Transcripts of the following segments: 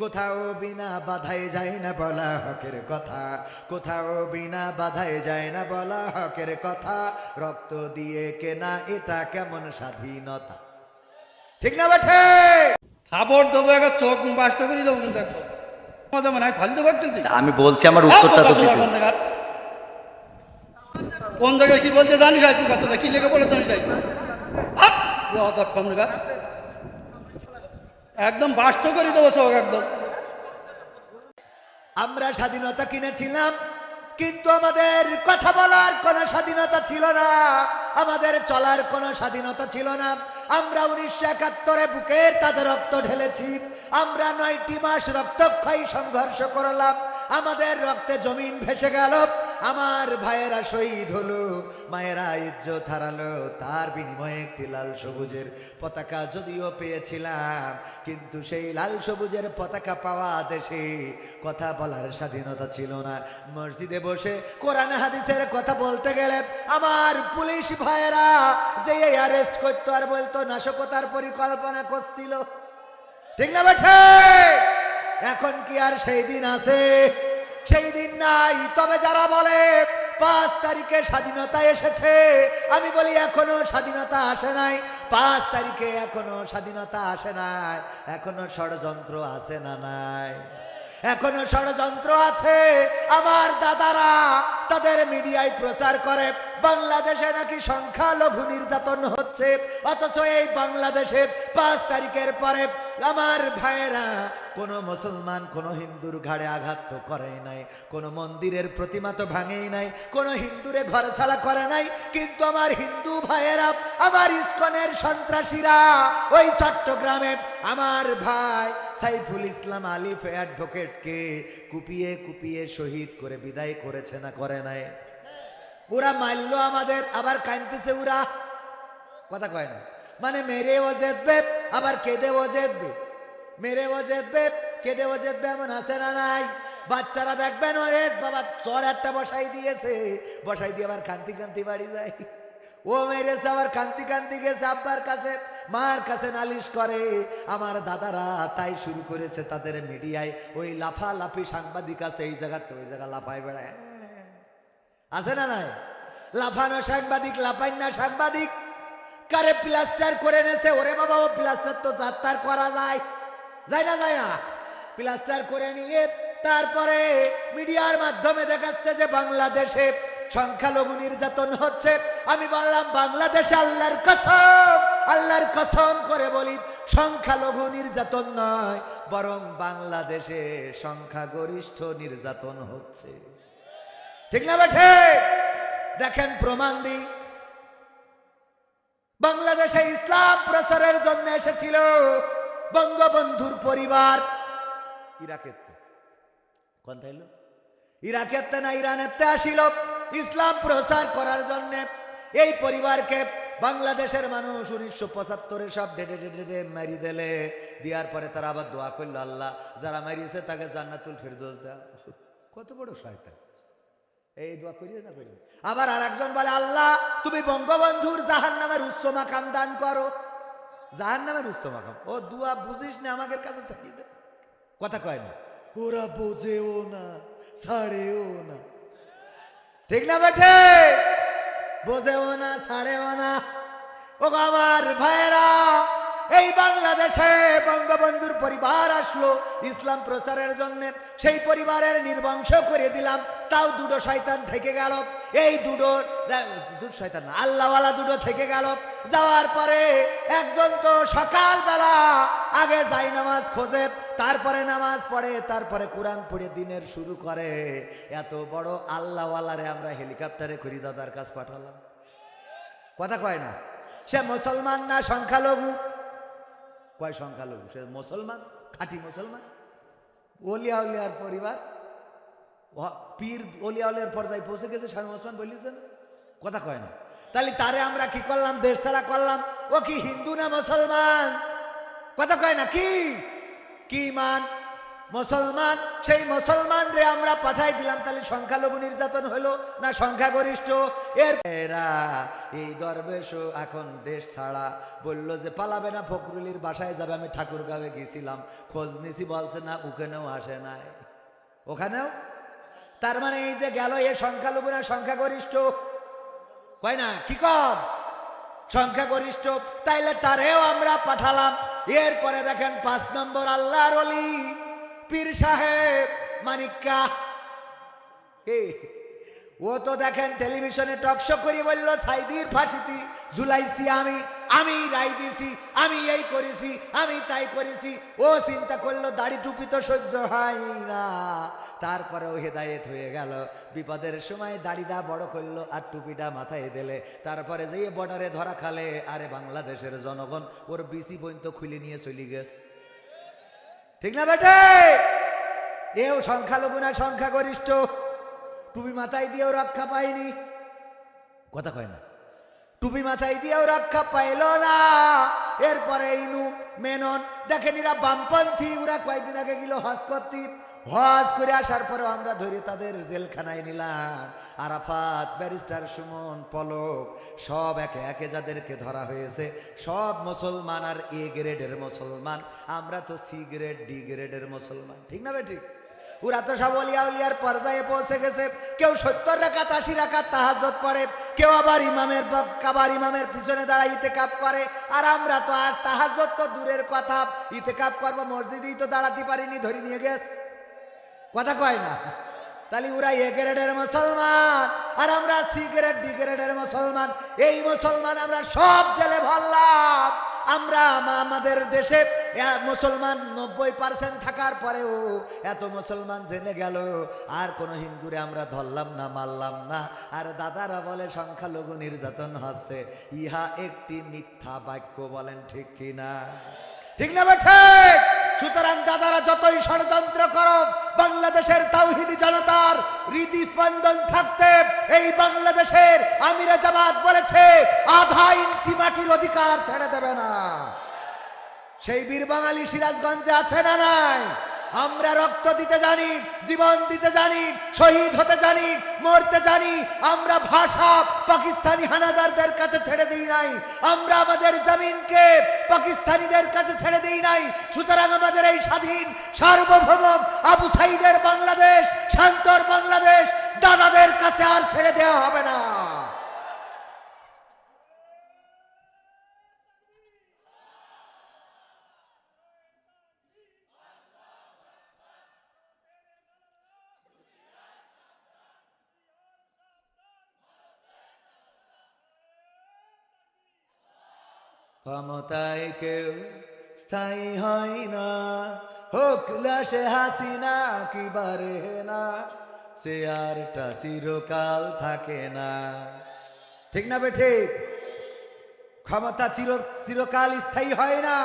কোথাও বিনা বাধায় যায় না বলা হকের কথা কোথাও বিনা বাধায় যায় না বলা হকের কথা রক্ত দিয়ে কেনা এটা কেমন স্বাধীনতা ঠিক না বেঠে খাবার দেবো একটা চোখ বাস্ট করে দেবো কিন্তু মজা মনে হয় ফালতু ভাবতেছি আমি বলছি আমার উত্তরটা তো দিতে কোন জায়গায় কি বলতে জানিস কি লেগে পড়ে জানিস আর কম জায়গা একদম বাস্ট করে দেবো চোখ একদম। আমরা স্বাধীনতা কিনেছিলাম, কিন্তু আমাদের কথা বলার কোনো স্বাধীনতা ছিল না, আমাদের চলার কোনো স্বাধীনতা ছিল না। আমরা উনিশশো একাত্তরে বুকের তাদের রক্ত ঢেলেছি, আমরা নয়টি মাস রক্তক্ষয়ী সংঘর্ষ করলাম, আমাদের রক্তে জমিন ভেসে গেল আমার ভাইয়েরা শহীদ হলো, মায়েরা ইজ্জত হারালো, তার বিনিময়ে একটি লাল সবুজের পতাকা যদিও পেয়েছিলাম, কিন্তু সেই লাল সবুজের পতাকা পাওয়া দেশে কথা বলার স্বাধীনতা ছিল না। মসজিদে বসে কোরআন হাদিসের কথা বলতে গেলে আমার পুলিশ ভাইয়েরা যে অ্যারেস্ট করতো আর বলতো, নাশকতার পরিকল্পনা করছিল। ঠিক না বেঠে? এখন কি আর সেই দিন আছে? সেই দিন নাই। তবে যারা বলে, পাঁচ তারিখে স্বাধীনতা এসেছে, আমি বলি, এখনও স্বাধীনতা আসে নাই। পাঁচ তারিখে এখনও স্বাধীনতা আসে নাই। এখনও ষড়যন্ত্র আসে না নাই? এখনও ষড়যন্ত্র আছে। আমার দাদারা তাদের মিডিয়ায় প্রচার করে। বাংলাদেশে নাকি সংখ্যালঘু নির্যাতন হচ্ছে? অথচ এই বাংলাদেশে পাঁচ তারিখের পরে আমার ভাইয়েরা কোনো মুসলমান, কোনো হিন্দুর ঘাড়ে আঘাত তো করে নাই, কোনো মন্দিরের প্রতিমা তো ভাঙেই নাই, কোনো হিন্দুরে ঘর ছাড়া করে নাই। কিন্তু আমার হিন্দু ভাইয়েরা, আমার ইস্কনের সন্ত্রাসীরা, ওই চট্টগ্রামে আমার ভাই সাইফুল ইসলাম আলিফ অ্যাডভোকেটকে কুপিয়ে কুপিয়ে শহীদ করে বিদায় করেছে না করে নাই? ওরা মারলো আমাদের, আবার কানতেছে ওরা। কথা কয় না। মানে মেরে ও জেতবে আবার কেঁদে ও জেতবে মেরে ও জেতবে কেঁদে ও জেতবে এমন আছে না নাই। বাচ্চারা দেখবেন ওরে বাবা চর একটা বসাই দিয়েছে। বসাই দিয়ে আবার কান্তি কান্তি বাড়ি যায়। ও মেরেছে, আবার কান্তি কান্তি গেছে আব্বার কাছে। মার কাছে নালিশ করে, আমার দাদারা তাই শুরু করেছে তাদের মিডিয়ায়। ওই লাফালাফি সাংবাদিক আছে, এই জায়গাতে ওই জায়গা লাফায় বেড়ায়। আছে না নাই? লাফানো সাংবাদিক লাফাই না সাংবাদিক। কারে প্লাস্টার করে নেছে ওরে বাবা, ও প্লাস্টার তো যাত্রার করা যায়। যায় না যায় না? প্লাস্টার করে নিয়ে তারপরে মিডিয়ার মাধ্যমে দেখাচ্ছে যে বাংলাদেশে সংখ্যালঘু নির্যাতন হচ্ছে। আমি বললাম, বাংলাদেশে আল্লাহর কসম আল্লাহর কসম করে বলি, সংখ্যালঘু নির্যাতন নয়, বরং বাংলাদেশে সংখ্যাগরিষ্ঠ নির্যাতন হচ্ছে। ঠিক না, বেঠে? দেখেন প্রমাণ দি বাংলাদেশে ইসলাম প্রচারের জন্য এসেছিল বঙ্গবন্ধুর পরিবার। ইরাকের তাইল ইরাকের না ইরানের আসিল। ইসলাম প্রচার করার জন্য এই পরিবারকে বাংলাদেশের মানুষ উনিশশো পঁচাত্তরে সব ডেটে ডেটে মারি দিলে। দেওয়ার পরে তারা আবার দোয়া করল, আল্লাহ, যারা মারিয়েছে তাকে জান্নাতুল ফেরদোস দেওয়া কত বড় শয়তান। এই দোয়া করিয়ে না করিয়ে আবার আর একজন বলে, আল্লাহ, তুমি বঙ্গবন্ধুর জাহান নামের উচ্চ মাকাম দান করো। জাহান নামের উচ্চ মাকাম। ও দুয়া বুঝিস না আমাদের কাছে চালিয়ে দে। কথা কয় না। ওরা বোঝেও না, ছাড়েও না। ঠিক না বেঠে? বোঝেও না, ছাড়েও না। ও আমার ভাইয়েরা এই বাংলাদেশে বঙ্গবন্ধুর পরিবার আসলো ইসলাম প্রচারের জন্য। সেই পরিবারের নির্বংশ করে দিলাম, তাও দুটো শয়তান থেকে গেল। এই দুটো শয়তান আল্লাহওয়ালা দুটো থেকে গেল। যাওয়ার পরে একজন তো সকালবেলা আগে যাই নামাজ খোঁজে, তারপরে নামাজ পড়ে, তারপরে কোরআন পড়ে দিনের শুরু করে। এত বড় আল্লাহওয়ালারে আমরা হেলিকপ্টারে খড়ি দাদার কাছ পাঠালাম। কথা কয় না? সে মুসলমান না সংখ্যালঘু? কয় সংখ্যালঘু? সে মুসলমান, খাঁটি মুসলমান? ওলিয়া উলিয়ার পরিবার পীর ওলিয়া উলিয়ার পর্যায়ে পৌঁছে গেছে, স্বামী ওসমান বলিয়েছেন কথা কয় না। তাহলে তারে আমরা কি করলাম? দেশ ছাড়া করলাম? ও কি হিন্দু না মুসলমান? কথা কয় না কি? কি মান? মুসলমান, সেই মুসলমান রে আমরা পাঠাই দিলাম, তাহলে সংখ্যালঘু নির্যাতন হলো না সংখ্যাগরিষ্ঠ? এর এরা এই দরবেশ এখন দেশ ছাড়া বলল যে পালাবে না, ফখরুলির বাসায় যাবে, আমি ঠাকুরগাঁওয়ে গেছিলাম। খোঁজ নিছি, বলছে না, ওখানেও আসে নাই। ওখানেও? তার মানে এই যে গেল এ সংখ্যালঘু না সংখ্যাগরিষ্ঠ? কয় না, কি কর সংখ্যাগরিষ্ঠ, তাইলে তারেও আমরা পাঠালাম। এরপরে দেখেন পাঁচ নম্বর আল্লাহর অলি পীর সাহেব, মানিক্কা। কে ও তো দেখেন টেলিভিশনে টকশো করি বলল, সাইদির ফাঁসিতি ঝুলাইছি আমি আমি রাই দিছি, আমি এই করেছি, আমি তাই করেছি। ও চিন্তা করল, দাড়ি টুপি তো সহ্য হয় না। তারপরেও হেদায়েত হয়ে গেল। বিপদের সময় দাড়িটা বড় করল আর টুপিটা মাথায় দিলে। তারপরে যে বর্ডারে ধরা খালে। আরে বাংলাদেশের জনগণ, ওর বিসি পর্যন্ত খুলে নিয়ে চলে গেছে। ঠিক না বেটে? এও সংখ্যালঘু না সংখ্যাগরিষ্ঠ? টুপি মাথায় দিয়েও রক্ষা পায়নি। কথা কয় না। টুপি মাথায় দিয়েও রক্ষা পাইল না। এরপরে ইনু, মেনন, দেখেন এরা বামপন্থী, ওরা কয়েকদিন আগে গেল হজ হজ করে আসার পরেও আমরা ধরে তাদের জেলখানায় নিলাম। আরাফাত, ব্যারিস্টার সুমন, পলক, সব একে একে যাদেরকে ধরা হয়েছে, সব মুসলমান আর এ গ্রেডের মুসলমান। আমরা তো সি গ্রেড, ডি গ্রেডের মুসলমান। ঠিক না বে ঠিক ওরা তো সব অলিয়া উলিয়ার পর্যায়ে পৌঁছে গেছে। কেউ সত্তর রাখাত আশি রাখাত তাহাজত পড়ে, কেউ আবার ইমামের কাবার ইমামের পিছনে দাঁড়ায় ইতেকাপ করে। আর আমরা তো আর তাহাজত তো দূরের কথা ইতেকাপ করব মসজিদেই তো দাঁড়াতে পারিনি, ধরে নিয়ে গেছ। কথা কয় না। তাহলে ওরা এ গ্রেডের মুসলমান, আর আমরা সি গ্রেড, ডি গ্রেডের মুসলমান। এই মুসলমান আমরা সব জেলে ভরলাম। আমরা আমাদের দেশে মুসলমান নব্বই পার্সেন্ট থাকার পরেও এত মুসলমান জেনে গেল, আর কোনো হিন্দুরে আমরা ধরলাম না, মারলাম না। আর দাদারা বলে, সংখ্যালঘু নির্যাতন হচ্ছে। ইহা একটি মিথ্যা বাক্য বলেন ঠিক কিনা? ঠিক না বা ঠিক? সুতরাং দাদারা, যতই ষড়যন্ত্র করো বাংলাদেশের তাওহিদি জনতার রীতি স্পন্দন থাকতে এই বাংলাদেশের আমিরা জামাত বলেছে, আধা ইঞ্চি মাটির অধিকার ছেড়ে দেবে না। সেই বীর বাঙালি সিরাজগঞ্জে আছে না নাই? আমরা রক্ত দিতে জানি, জীবন দিতে জানি, শহীদ হতে জানি, মরতে জানি, আমরা ভাষা পাকিস্তানি হানাদারদের কাছে ছেড়ে দিই নাই, আমরা আমাদের জমিনকে পাকিস্তানিদের কাছে ছেড়ে দিই নাই, সুতরাং আমাদের এই স্বাধীন, সার্বভৌম আবু সাইদের বাংলাদেশ, শান্তর বাংলাদেশ, দাদাদের কাছে আর ছেড়ে দেওয়া হবে না। ক্ষমতায় কেউ স্থায়ী হয় না। হোক লাশে হাসিনা কি বারে না, সে আরটা চিরকাল থাকে না। ঠিক না বে ঠিক? ক্ষমতা চির চিরকাল স্থায়ী হয় না।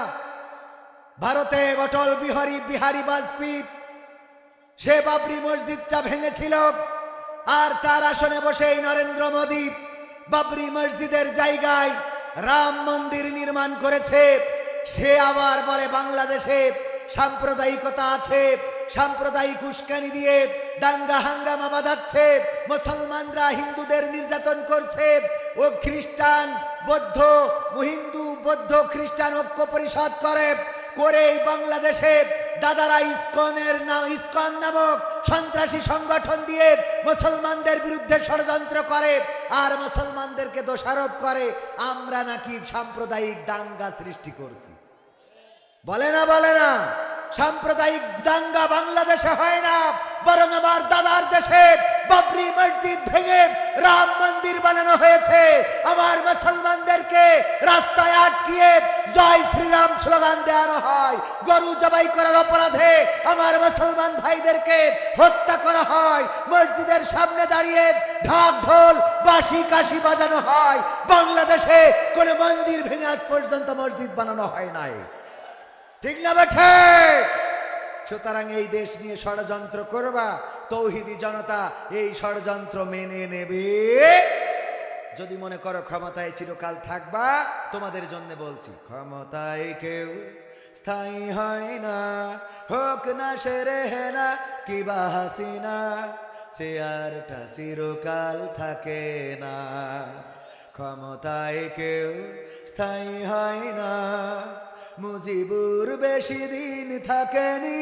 ভারতে অটল বিহারী বিহারী বাজপেয়ী, সে বাবরি মসজিদটা ভেঙেছিল। আর তার আসনে বসে এই নরেন্দ্র মোদী বাবরি মসজিদের জায়গায় রাম মন্দির নির্মাণ করেছে। সে আবার বলে, বাংলাদেশে সাম্প্রদায়িকতা আছে। সাম্প্রদায়িক উস্কানি দিয়ে দাঙ্গা হাঙ্গামা বাঁধাচ্ছে। মুসলমানরা হিন্দুদের নির্যাতন করছে। ও খ্রিস্টান, বৌদ্ধ, হিন্দু, বৌদ্ধ, খ্রিস্টান ঐক্য পরিষদ করে। করে এই বাংলাদেশে দাদারা ইস্কনের নাম, ইস্কন নামক সন্ত্রাসী সংগঠন দিয়ে মুসলমানদের বিরুদ্ধে ষড়যন্ত্র করে। আর মুসলমানদেরকে দোষারোপ করে, আমরা নাকি সাম্প্রদায়িক দাঙ্গা সৃষ্টি করছি। বলে না বলে না, সাম্প্রদায়িক দাঙ্গা বাংলাদেশে হয় না, বরং আমার দাদার দেশে বাবরি মসজিদ ভেঙে রাম মন্দির বানানো হয়েছে। আমার মুসলমানদেরকে রাস্তায় আটকিয়ে জয় শ্রীরাম স্লোগান দেওয়ানো হয়। গরু জবাই করার অপরাধে আমার মুসলমান ভাইদেরকে হত্যা করা হয়। মসজিদের সামনে দাঁড়িয়ে ঢাক ঢোল, বাঁশি কাশি বাজানো হয়। বাংলাদেশে কোনো মন্দির ভেঙে আজ পর্যন্ত মসজিদ বানানো হয় নাই। ঠিক না বেঠে সুতরাং এই দেশ নিয়ে ষড়যন্ত্র করবা। তৌহিদি জনতা এই ষড়যন্ত্র মেনে নেবে। যদি মনে করো ক্ষমতায় চিরকাল থাকবা, তোমাদের জন্য বলছি, ক্ষমতায় কেউ স্থায়ী হয় না, হোক না সেরে না কিবা হাসিনা চেয়ারটা চিরকাল থাকে না। ক্ষমতায় কেউ স্থায়ী হয় না, মুজিবুর বেশি দিন থাকেনি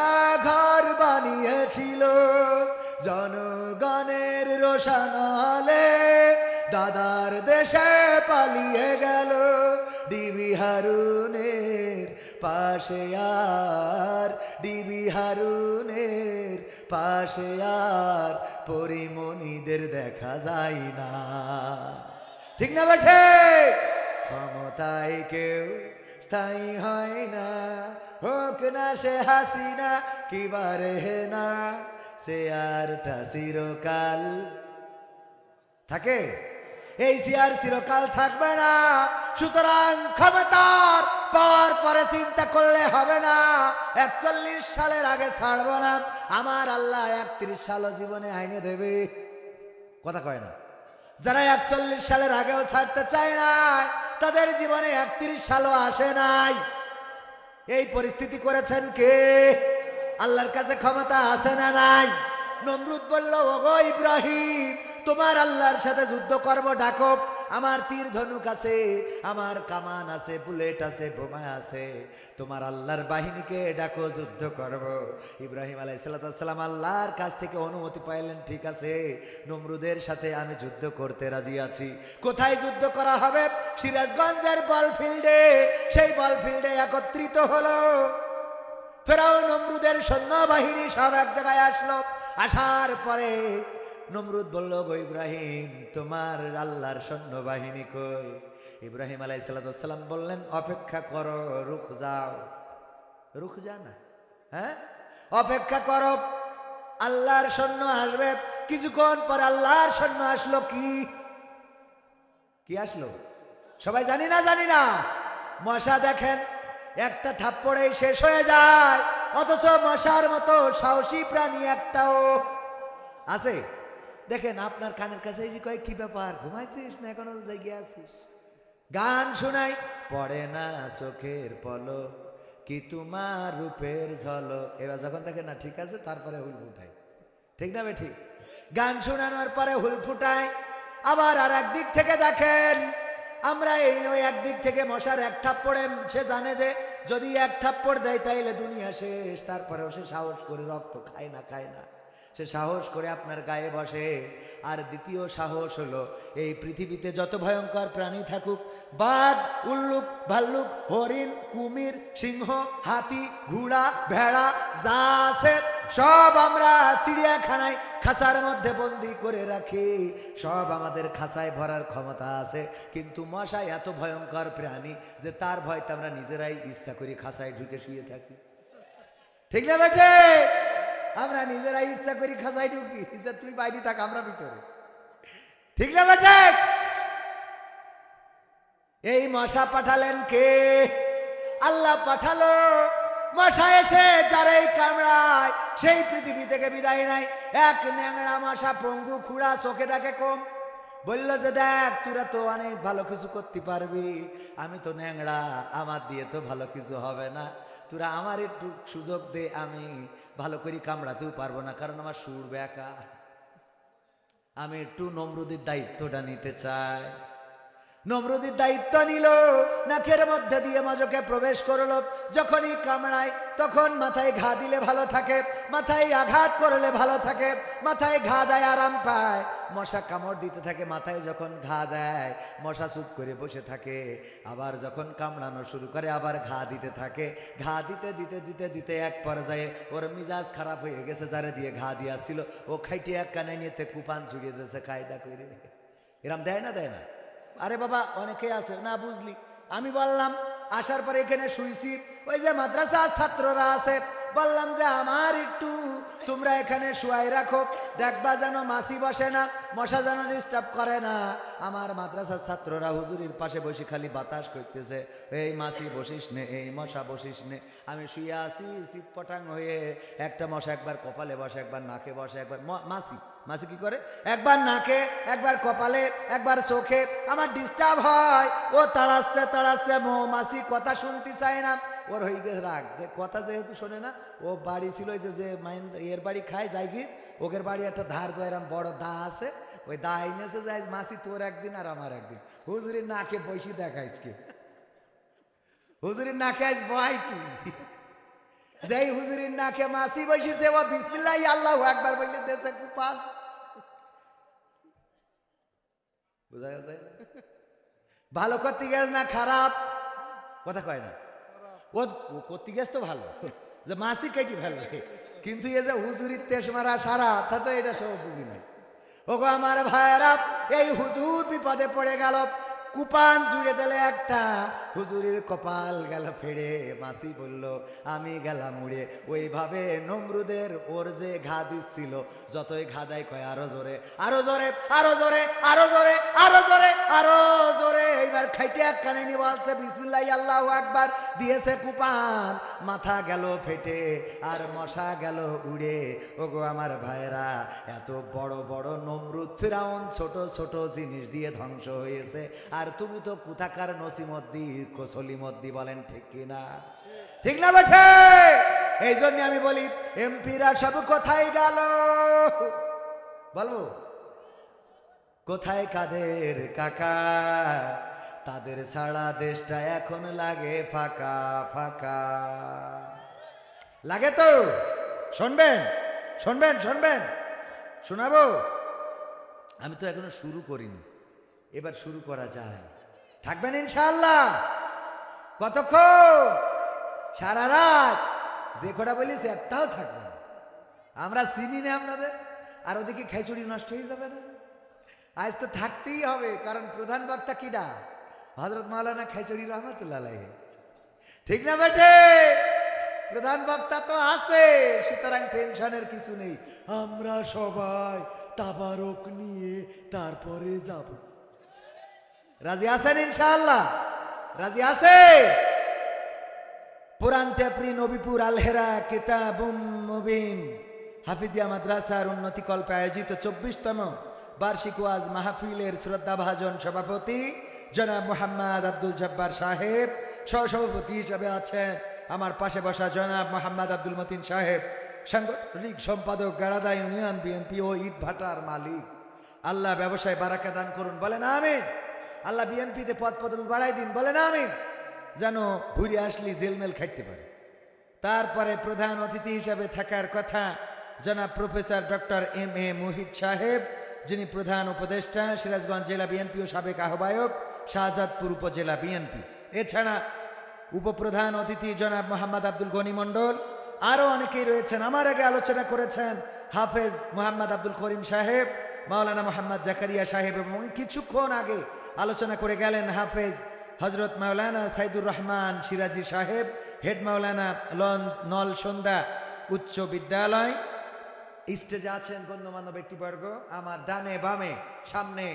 রোশানলে দাদার দেশে পালিয়ে গেল ডিবি হারুনের পাশে আর, ডিবি হারুনের পাশে আর পরিমণিদের দেখা যায় না। ঠিক না বেঠে ক্ষমতায় কেউ স্থায়ী হয় না, হোক না সে হাসি না হাসিনা কিবারে না, সে আরটা চিরকাল থাকে। এই চেয়ার চিরকাল থাকবে না। সুতরাং ক্ষমতার পাওয়ার পরে চিন্তা করলে হবে না। একচল্লিশ সালের আগে ছাড়বো না। আমার আল্লাহ একত্রিশ সাল জীবনে আইনে দেবে। কথা কয় না। যারা একচল্লিশ সালের আগেও ছাড়তে চায় না, তাদের জীবনে একত্রিশ সালও আসে নাই। এই পরিস্থিতি করেছেন কে? আল্লাহর কাছে ক্ষমতা আছে না নাই? নমরুদ বলল, ওগো ইব্রাহিম তোমার আল্লাহর সাথে যুদ্ধ করব, ডাকো। আমার তীর ধনুক আছে, আমার কামান আছে, বুলেট আছে, বোমা আছে। তোমার আল্লাহর বাহিনীকে ডাকো, যুদ্ধ করব। ইব্রাহিম আলাইসাল্লাম আল্লাহর কাছ থেকে অনুমতি পাইলেন, ঠিক আছে, নমরুদের সাথে আমি যুদ্ধ করতে রাজি আছি। কোথায় যুদ্ধ করা হবে? সিরাজগঞ্জের বল ফিল্ডে। সেই বল ফিল্ডে একত্রিত হলো। ফেরাও নমরুদের সৈন্যবাহিনী সব এক জায়গায় আসলো। আসার পরে নমরুদ বলল, গো ইব্রাহিম, তোমার আল্লাহর সৈন্যবাহিনী কই? ইব্রাহিম আলাই সাল্লাম বললেন, অপেক্ষা করো, রুখ যাও। রুখ যা না হ্যাঁ? অপেক্ষা করো, আল্লাহর সৈন্য আসবে। কিছুক্ষণ পর আল্লাহর সৈন্য আসলো কি? কি আসলো? সবাই জানি না জানি না। মশা দেখেন, একটা থাপ্পড়েই শেষ হয়ে যায়। অথচ মশার মতো সাহসী প্রাণী একটাও আছে। দেখেন আপনার কানের কাছে এই যে কয়, কি ব্যাপার? ঘুমাইছিস না এখনও? জায়গায় আছিস? গান শোনাই, পড়ে না চোখের পলক, কি তোমার রূপের ঝলক? এবার যখন দেখেন, না, ঠিক আছে, তারপরে হুল ফুটাই। ঠিক না ঠিক গান শোনানোর পরে হুল ফুটায় আবার আর একদিক থেকে দেখেন, আমরা এই ওই একদিক থেকে মশার এক থাপ্পড়ে সে জানে যে যদি এক থাপ্পড় দেয়, তাইলে দুনিয়া শেষ, তারপরেও সে সাহস করে রক্ত খায় না খায় না। সে সাহস করে আপনার গায়ে বসে। আর দ্বিতীয় সাহস হলো, এই পৃথিবীতে যত ভয়ঙ্কর প্রাণী থাকুক, বাঘ, উল্লুক, ভাল্লুক, হরিণ, কুমির, সিংহ, হাতি, ঘোড়া, ভেড়া, যা আছে, সব আমরা চিড়িয়াখানায় খাঁচার মধ্যে বন্দি করে রাখি। সব আমাদের খাসায় ভরার ক্ষমতা আছে। কিন্তু মশাই এত ভয়ঙ্কর প্রাণী যে তার ভয়তে আমরা নিজেরাই ইচ্ছা করি খাসায় ঢুকে শুয়ে থাকি। ঠিক না বেটে আমরা নিজেরাই ইচ্ছা করি খাঁচায় ঢুকি, যে তুই বাইরে থাক, আমরা ভিতরে। ঠিক না এই মশা পাঠালেন কে? আল্লাহ পাঠালো। মশা এসে যারাই কামড়ায়, সেই পৃথিবী থেকে বিদায় নাই এক ন্যাংড়া মশা পঙ্গু খুঁড়া চোখে দেখে কম। বলল যে দেখ, তোরা তো অনেক ভালো কিছু করতে পারবি। আমি তো ন্যাংড়া, আমার দিয়ে তো ভালো কিছু হবে না। তোরা আমার একটু সুযোগ দে, আমি ভালো করে কামড়াতেও পারব না, কারণ আমার সুর ব্যাকা। আমি একটু নম্রদের দায়িত্বটা নিতে চাই। নমরুদির দায়িত্ব নিল, নাকের মধ্যে দিয়ে মজকে প্রবেশ করল। যখনই কামড়ায়, তখন মাথায় ঘা দিলে ভালো থাকে, মাথায় আঘাত করলে ভালো থাকে, মাথায় ঘা দেয়, আরাম পায়। মশা কামড় দিতে থাকে, মাথায় যখন ঘা দেয়, মশা চুপ করে বসে থাকে, আবার যখন কামড়ানো শুরু করে, আবার ঘা দিতে থাকে। ঘা দিতে দিতে দিতে দিতে এক পর্যায়ে ওর মিজাজ খারাপ হয়ে গেছে, যারে দিয়ে ঘা দিয়াছিল ও খাইটে এক কানে নিতে কুপান ছুড়িয়ে দিয়েছে, কায়দা করে এরম দেয় না দেয় না? আরে বাবা, অনেকে আছে, না বুঝলি। আমি বললাম, আসার পরে এখানে শুইছি, ওই যে মাদ্রাসার ছাত্ররা আছে, বললাম যে আমার একটু, তোমরা এখানে শুয়াই রাখো, দেখবা যেন মাসি বসে না, মশা যেন ডিস্টার্ব করে না। আমার মাদ্রাসার ছাত্ররা হুজুরির পাশে বসে খালি বাতাস করতেছে, এই মাসি বসিস নে, এই মশা বসিস নে। আমি শুয়ে আসি শীত পটাং হয়ে, একটা মশা একবার কপালে বসে, একবার নাকে বসে, একবার মাসি। মাসি কি করে? একবার নাকে, একবার কপালে, একবার চোখে। আমার ডিস্টার্ব হয়। ও তাড়াচ্ছে তাড়াচ্ছে মো মাসি কথা শুনতে চায় না। ওর হয়ে গেছে রাগ। যে কথা যেহেতু শোনে না, ও বাড়ি ছিল যে যে মাইন, এর বাড়ি খায় যাই কি ওকের বাড়ি একটা ধার দোয়ারাম বড় দা আছে। ওই দা এনেছে যাই মাসি তোর একদিন আর আমার একদিন। হুজুরের নাকে বসি দেখাইছকে হুজুরের নাকে আজ বয় তুই। যেই হুজুরের নাকে মাসি বসেছে ও বিসমিল্লাহ আল্লাহ একবার বললে দেশে কুপাল বোঝা যায় ভালো করতে গেছ না খারাপ? কথা কয় না। ও করতে গেছ তো ভালো। যে মাসি কেটে ফেলবে। কিন্তু এ যে হুজুরির তেস মারা সারা তা তো এটা সব বুঝি নাই। ওগো আমার ভাইয়েরা এই হুজুর বিপদে পড়ে গেল। কুপান জুড়ে দিলে একটা। হুজুরের কপাল গেল ফেড়ে। মাসি বলল, আমি গেলাম উড়ে। ওইভাবে নমরুদের ওর যে ঘা দিচ্ছিল, যতই ঘা দেয় কয়, আরও জোরে আরও জোরে আরও জোরে আরও জোরে আরও জোরে আরও জোরে। এইবার খাইটে এক কানে নিয়ে বলছে, বিসমিল্লাহ, আল্লাহ একবার দিয়েছে কুপান। মাথা গেল ফেটে, আর মশা গেল উড়ে। ওগো আমার ভাইরা এত বড় বড় নমরুদ ফিরাউন ছোট ছোট জিনিস দিয়ে ধ্বংস হয়েছে। আর তুমি তো কোথাকার নসিমদ্দি কসলিমদ্দি বলেন, ঠিক কিনা ঠিক না বেঠে এই জন্য আমি বলি, এমপিরা সব কোথায় গেল? বলব? কোথায় কাদের কাকা? তাদের ছাড়া দেশটা এখন লাগে ফাঁকা ফাঁকা। লাগে তো? শুনবেন শুনবেন শুনবেন। শোনাবো? আমি তো এখনও শুরু করিনি। এবার শুরু করা যায়। থাকবেন ইনশাল্লাহ কতক্ষণ? সারা রাত। যে কটা বলিস একটাও থাকবে। আমরা চিনি না আপনাদের, আর ওদিকে খেচুড়ি নষ্ট হয়ে যাবে না। আজ তো থাকতেই হবে, কারণ প্রধান বক্তা কিডা? হজরত মাওলানা খেচুড়ি রহমতুল্লাহ। ঠিক না বেটে? প্রধান বক্তা তো আছে, সুতরাং টেনশনের কিছু নেই। আমরা সবাই তাবারক নিয়ে তারপরে যাব। রাজি আছেন ইনশাআল্লাহ? রাজি আছে? পুরান টেপরি নবীপুর আলহেরা কিতাবুম হাফিজিয়া মাদ্রাসার উন্নতি কল্পে আয়োজিত চব্বিশতম বার্ষিক ওয়াজ মাহফিলের শ্রদ্ধাভাজন সভাপতি জনাব মোহাম্মদ আব্দুল জব্বার সাহেব। সহসভাপতি হিসাবে আছেন আমার পাশে বসা জনাব মোহাম্মদ আব্দুল মতিন সাহেব। সাংগঠনিক সম্পাদক গাড়াদা ইউনিয়ন বিএনপি ও ইট ভাটার মালিক। আল্লাহ ব্যবসায় বারাকা দান করুন, বলেন আমিন। আল্লাহ বিএনপিতে পদ পদবি বাড়াই দিন, বলেন আমিন। যেন ঘুরে আসলি জেলমেল খাইতে পারে। তারপরে প্রধান অতিথি হিসাবে থাকার কথা, জনাব professor doctor M A Mohit সাহেব, যিনি প্রধান উপদেষ্টা, সিরাজগঞ্জ জেলা বিএনপি ও সাবেক আহ্বায়ক, শাহজাদপুর উপজেলা বিএনপি। এছাড়া উপপ্রধান অতিথি জনাব মোহাম্মদ আব্দুল গনি মণ্ডল, আরও অনেকেই রয়েছেন। আমার আগে আলোচনা করেছেন হাফেজ মোহাম্মদ আব্দুল করিম সাহেব মাওলানা মোহাম্মদ জাকারিয়া সাহেব এবং কিছুক্ষণ আগে আলোচনা করে গেলেন হাফেজ হজরত মাওলানা সাইদুর রহমান সিরাজি সাহেব, হেড মাওলানা লন নল সন্ধ্যা উচ্চ বিদ্যালয়। স্টেজে আছেন গণ্যমান্য ব্যক্তিবর্গ, আমার ডানে বামে সামনে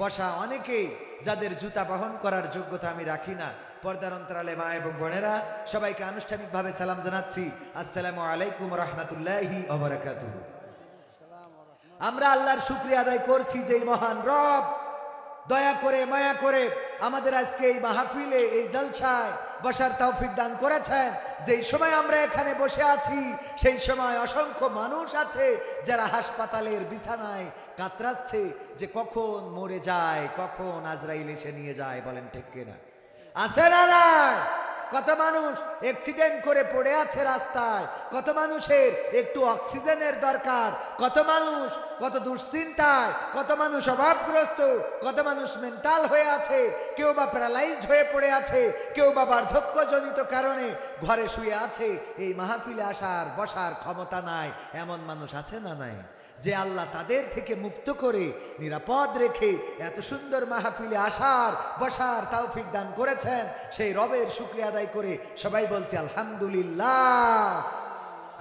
বসা অনেকেই যাদের জুতা বহন করার যোগ্যতা আমি রাখি না। পর্দার অন্তরালে মা এবং বোনেরা, সবাইকে আনুষ্ঠানিকভাবে সালাম জানাচ্ছি। আসসালামু আলাইকুম রহমতুল্লাহি অবরাকাতুহু আমরা আল্লাহর শুক্রিয়া আদায় করছি যে মহান রব, দয়া করে, মায়া করে আমাদের আজকে এই মাহফিলে, এই জলসায় বসার তৌফিক দান করেছেন। যেই সময় আমরা এখানে বসে আছি, সেই সময় অসংখ্য মানুষ আছে যারা হাসপাতালের বিছানায় কাতরাচ্ছে যে কখন মরে যায়, কখন আজরাইল এসে নিয়ে যায়, বলেন ঠিক কিনা? আছে না নাই? কত মানুষ অ্যাক্সিডেন্ট করে পড়ে আছে রাস্তায়? কত মানুষের একটু অক্সিজেনের দরকার? কত মানুষ কত দুশ্চিন্তায়? কত মানুষ অভাবগ্রস্ত? কত মানুষ মেন্টাল হয়ে আছে? কেউ বা প্যারালাইজড হয়ে পড়ে আছে? কেউ বা বার্ধক্যজনিত কারণে ঘরে শুয়ে আছে? এই মাহফিলে আসার, বসার ক্ষমতা নাই। এমন মানুষ আছে না নাই? যে আল্লাহ তাদের থেকে মুক্ত করে, নিরাপদ রেখে এত সুন্দর মাহফিলে আসার, বসার তৌফিক দান করেছেন, সেই রবের শুক্রিয়া আদায় করে সবাই বলছে, আলহামদুলিল্লাহ।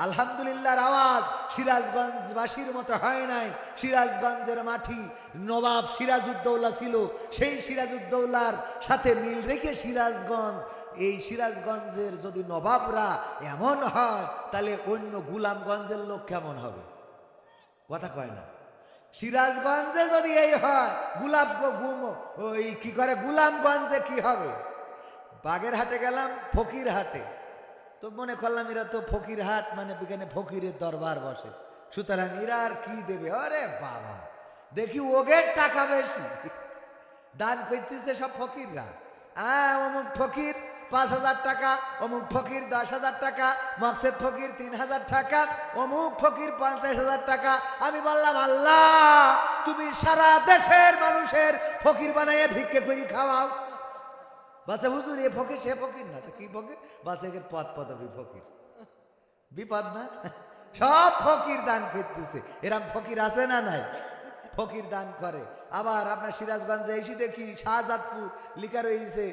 আলহামদুলিল্লাহর আওয়াজ সিরাজগঞ্জবাসীর মতো হয় নাই। সিরাজগঞ্জের মাটি নবাব সিরাজউদ্দৌলা ছিল। সেই সিরাজউদ্দৌলার সাথে মিল রেখে সিরাজগঞ্জ, এই সিরাজগঞ্জের যদি নবাবরা এমন হয়, তাহলে অন্য গুলামগঞ্জের লোক কেমন হবে? কথা কয় না। সিরাজগঞ্জে যদি এই হয় গুলাব গুম, ওই কি করে গুলামগঞ্জে কি হবে? বাগের হাটে গেলাম ফকির হাটে তো মনে করলাম এরা তো ফকির হাট মানে এখানে ফকিরের দরবার বসে। সুতরাং এরা আর কি দেবে? আরে বাবা, দেখি ওগের টাকা বেশি। দান করতেছে সব ফকিররা। হ্যাঁ অমুক ফকির পাঁচ হাজার টাকা, অমুক ফকির দশ হাজার টাকা, মকসেদ ফকির তিন হাজার টাকা, অমুক ফকির পঞ্চাশ হাজার টাকা। আমি বললাম, আল্লাহ, তুমি সারা দেশের মানুষের ফকির বানাইয়ে ভিক্ষে করি খাওয়াও। বাসে হুজুর, এ ফকির, সে ফকির না, তো কি ফকির? বাসে পদ পদবি ফকির। বিপদ না? সব ফকির দান করতেছে। এরম ফকির আছে না নাই? ফকির দান করে। আবার আপনার সিরাজগঞ্জে এসে দেখি শাহজাদপুর লিখা রয়েছে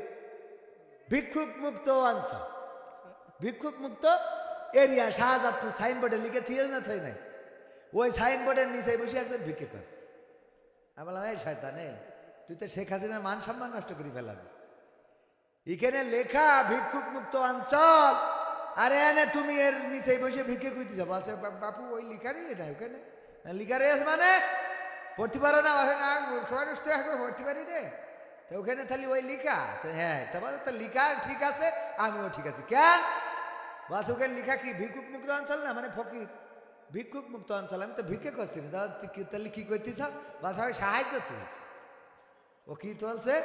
ভিক্ষুক মুক্ত অঞ্চল ভিক্ষুক মুক্ত এরিয়া, শাহজাদপুর সাইনবোর্ডে লিখে থিয়ে না থই নাই? ওই সাইনবোর্ডের নিচে বসে একজন ভিক্ষে করছে। আমি বললাম, এই শয়তান, তুই তো শেখ হাসিনার মান সম্মান নষ্ট করে ফেলাবি। এখানে লেখা ভিক্ষুক মুক্ত অঞ্চল, আরে এনে তুমি এর নিচে বসে ভিক্ষে কইতে যাব। আছে বাপু, ওই লিখারই এটা ওখানে? লিখারে মানে? পড়তে পারো না না, মূর্খ মানুষ তো এখন পারি রে ওখানে তাহলে ওই লিখা? হ্যাঁ তারপরে তো লিখা ঠিক আছে, আমিও ঠিক আছে। কেন? বাস ওখানে লিখা কি, ভিক্ষুক মুক্ত অঞ্চল না? মানে ফকির। ভিক্ষুক মুক্ত অঞ্চল, আমি তো ভিক্ষে করছি না। তাহলে কি- তাহলে কি করতিস? বাস আমি সাহায্য তুলছি। ও কি চলছে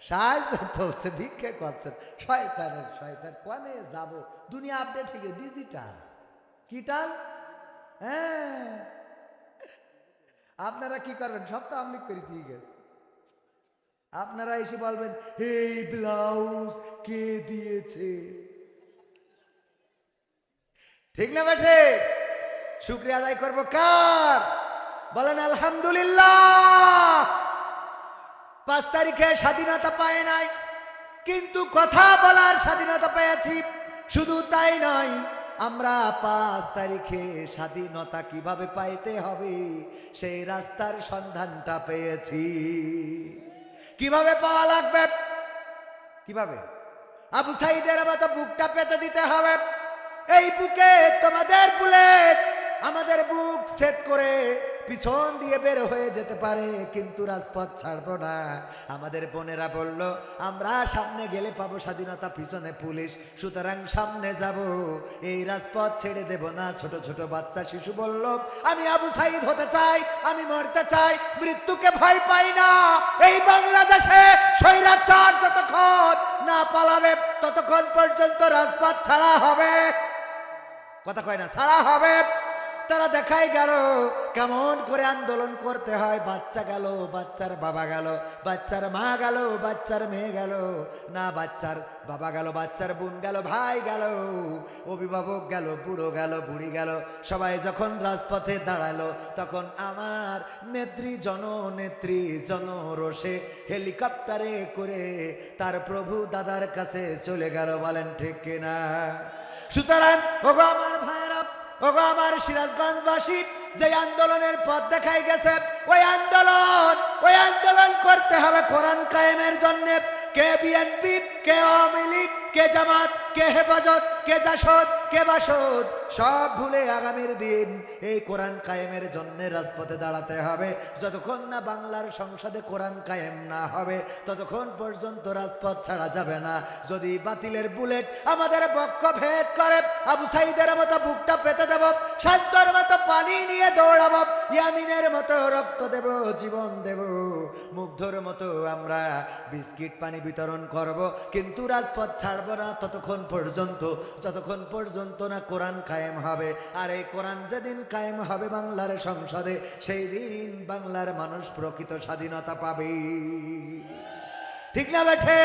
সাহায্য চলছে ভিক্ষে করছেন শয়তানের, শয়তান, কনে যাব? দুনিয়া আপডেট হয়ে গেছে ডিজিটাল কিটাল হ্যাঁ। আপনারা কি করবেন? সব তো আমলিক করে দিয়ে গেছে। আপনারা এসে বলবেন, এই ব্লাউজ কে দিয়েছে? ঠিক না বেঠে? শুক্রিয়া আদায় করব কার? বলেন, আলহামদুলিল্লাহ, পাঁচ তারিখে স্বাধীনতা পায় নাই, কিন্তু কথা বলার স্বাধীনতা পেয়েছি, শুধু তাই নয়, আমরা পাঁচ তারিখে স্বাধীনতা কীভাবে পাইতে হবে, সেই রাস্তার সন্ধানটা পেয়েছি। কীভাবে পাওয়া লাগবে? কীভাবে? আবু সাইদের মতো বুকটা পেতে দিতে হবে। এই বুকে তোমাদের বুলেট, আমাদের বুক সেট করে পিছন দিয়ে বের হয়ে যেতে পারে, কিন্তু রাজপথ ছাড়বো না। আমাদের বোনেরা বলল, আমরা সামনে গেলে পাবো স্বাধীনতা, পিছনে পুলিশ। সুতরাং সামনে যাব। এই রাজপথ ছেড়ে দেব না। ছোট ছোট বাচ্চা শিশু বলল, আমি আবু সাইদ হতে চাই, আমি মরতে চাই, মৃত্যুকে ভয় পাই না। এই বাংলাদেশে স্বৈরাচার যতক্ষণ না পালাবে, ততক্ষণ পর্যন্ত রাজপথ ছাড়া হবে। কথা কয় না, ছাড়া হবে। তারা দেখাই গেল কেমন করে আন্দোলন করতে হয়। বাচ্চা গেল, বাচ্চার বাবা গেল, বাচ্চার মা গেল, বাচ্চার মেয়ে গেল। না, বাচ্চার বাবা গেল, বাচ্চার বোন গেল, ভাই গেল, অভিভাবক গেল, বুড়ো গেল, বুড়ি গেল। সবাই যখন রাজপথে দাঁড়াল, তখন আমার নেত্রী জন নেত্রী জন জনরোষে হেলিকপ্টারে করে তার প্রভু দাদার কাছে চলে গেল। বলেন, ঠিক কিনা? সুতরাং, ওগো আমার ভাইরা ওগো আমার সিরাজগঞ্জবাসী, যে আন্দোলনের পথ দেখাই গেছে, ওই আন্দোলন ওই আন্দোলন করতে হবে কোরআন কায়েমের জন্য। কে বিএনপি, কে আওয়ামী লীগ কে জামাত, কে হেফাজত, কে জাসদ, কে বাসদ, সব ভুলে আগামীর দিন এই কোরআন কায়েমের জন্য রাজপথে দাঁড়াতে হবে। যতক্ষণ না বাংলার সংসদে কোরআন কায়েম না হবে, ততক্ষণ পর্যন্ত রাজপথ ছাড়া যাবে না। যদি বাতিলের বুলেট আমাদের বক্ষ ভেদ করে, আবু সাইদের মতো বুকটা পেতে দেব, শান্তর মতো পানি নিয়ে দৌড়াবো, ইয়ামিনের মতো রক্ত দেব, জীবন দেব, মুগ্ধর মতো আমরা বিস্কিট পানি বিতরণ করব, কিন্তু রাজপথ ছাড়বো না ততক্ষণ পর্যন্ত, যতক্ষণ পর্যন্ত না কোরআন কায়েম হবে। আর এই কোরআন যেদিন কায়েম হবে বাংলার সংসদে, সেই দিন বাংলার মানুষ প্রকৃত স্বাধীনতা পাবে। ঠিক না বেঠে?